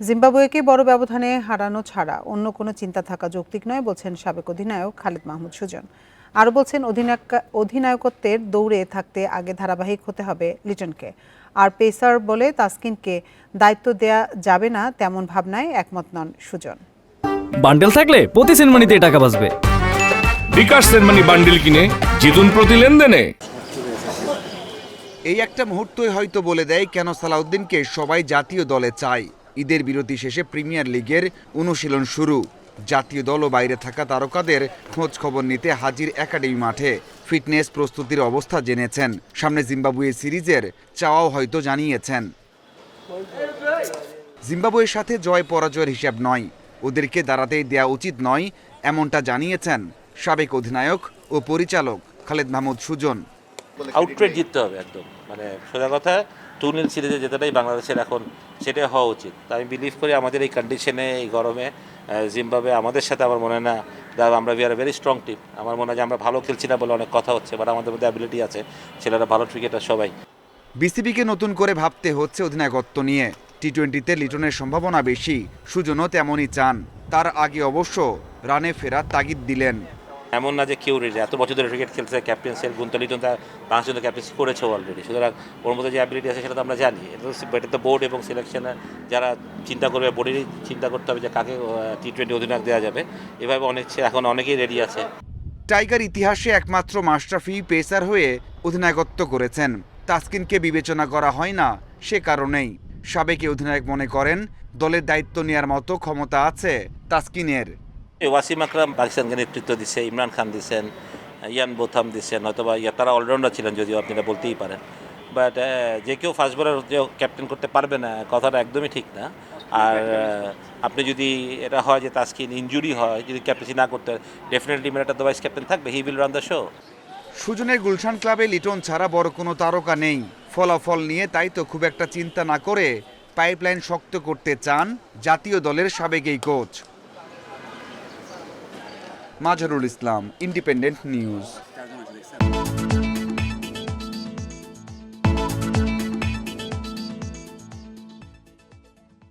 জিম্বাবুয়েকে বড় ব্যবধানে হারানো ছাড়া অন্য কোনো চিন্তা থাকা যৌক্তিক নয় বলছেন সাবেক অধিনায়ক খালিদ মাহমুদ সুজন। আরও বলছেন অধিনায়ক অধিনায়কত্বের দৌড়ে থাকতে আগে ধারাবাহিক হতে হবে লিটনকে। আর পেসার বলে তাসকিনকে দায়িত্ব দেয়া যাবে না তেমন ভাবনায় একমত নন সুজন। বান্ডেল থাকলে প্রতি সেনমানিতে টাকা বাঁচবে। বিকাশ সেনমানি বান্ডিল কিনে জিতুন প্রতি লেনদেনে। এই একটা মুহূর্তই হয়তো বলে দেয় কেন সালাউদ্দিনকে সবাই জাতীয় দলে চায়। ঈদের বিরতি শেষে প্রিমিয়ার লিগের অনুশীলন শুরু। জাতীয় দল ও বাইরে থাকা তারকাদের খোঁজ খবর নিতে হাজির একাডেমি মাঠে। ফিটনেস প্রস্তুতির অবস্থা জেনেছেন। সামনে জিম্বাবুয়ে সিরিজের চাওয়াও হয়তো জানিয়েছেন। জিম্বাবুয়ের সাথে জয় পরাজয়ের হিসাব নয়। ওদেরকে দাঁড়াতেই দেয়া উচিত নয়, এমনটা জানিয়েছেন সাবেক অধিনায়ক ও পরিচালক খালেদ মাহমুদ সুজন। আউটরেট জিততে হবে একদম। মানে সোজা কথা টু নীল সিরিজে যেটাই বাংলাদেশের এখন সেটাই হওয়া উচিত। তা আমি বিলিভ করি আমাদের এই কন্ডিশনে এই গরমে জিম্বাবে আমাদের সাথে আমার মনে হয় না দাদা আমরা we are very strong team আমার মনে হয় যে আমরা ভালো খেলছি না বলে অনেক কথা হচ্ছে বাট আমাদের মধ্যে অ্যাবিলিটি আছে। ছেলেরা ভালো ক্রিকেটার সবাই। বিসিবিকে নতুন করে ভাবতে হচ্ছে অধিনায়কত্ব নিয়ে। টি টোয়েন্টিতে লিটনের সম্ভাবনা বেশি সুজনও তেমনই চান। তার আগে অবশ্য রানে ফেরার তাগিদ দিলেন। এমন না যে কেউ রেডি এত বছর ধরে ক্রিকেট খেলছে ক্যাপ্টেন্সি গুন্তলিটন তার বাংলাদেশ জন্য ক্যাপ্টেন্সি করেছে অলরেডি সুতরাং ওর মধ্যে যে অ্যাবিলিটি আছে সেটা তো আমরা জানি। এটা তো- এটা তো বোর্ড এবং সিলেকশনে যারা চিন্তা করবে বোর্ডেরই চিন্তা করতে হবে যে কাকে টি টোয়েন্টি অধিনায়ক দেওয়া যাবে। এভাবে অনেক এখন অনেকেই রেডি আছে। টাইগার ইতিহাসে একমাত্র মাশরাফি পেসার হয়ে অধিনায়কত্ব করেছেন। তাসকিনকে বিবেচনা করা হয় না সে কারণেই। সাবেক অধিনায়ক মনে করেন, দলের দায়িত্ব নেওয়ার মতো ক্ষমতা আছে তাসকিনের। ওয়াসিম আকরাম পাকিস্তানকে নেতৃত্ব দিচ্ছে ইমরান খান দিচ্ছেন ইয়ান বোথাম দিচ্ছেন হয়তোবা ইয়া তারা অলরাউন্ডার ছিলেন যদিও আপনি এটা বলতেই পারেন। বাট যে কেউ ফার্স্ট বলার যে ক্যাপ্টেন করতে পারবে না কথাটা একদমই ঠিক না। আর আপনি যদি এটা হয় যে তাস্কিন ইঞ্জুরি হয় যদি ক্যাপ্টেন্সি না করতে ডেফিনেটলি মেরাটা একটা ভাইস ক্যাপ্টেন থাকবে he will run the show সুজনের গুলশান ক্লাবে লিটন ছাড়া বড় কোনো তারকা নেই। ফলাফল নিয়ে তাই তো খুব একটা চিন্তা না করে পাইপলাইন শক্ত করতে চান জাতীয় দলের সাবেক এই coach Mazharul Islam independent news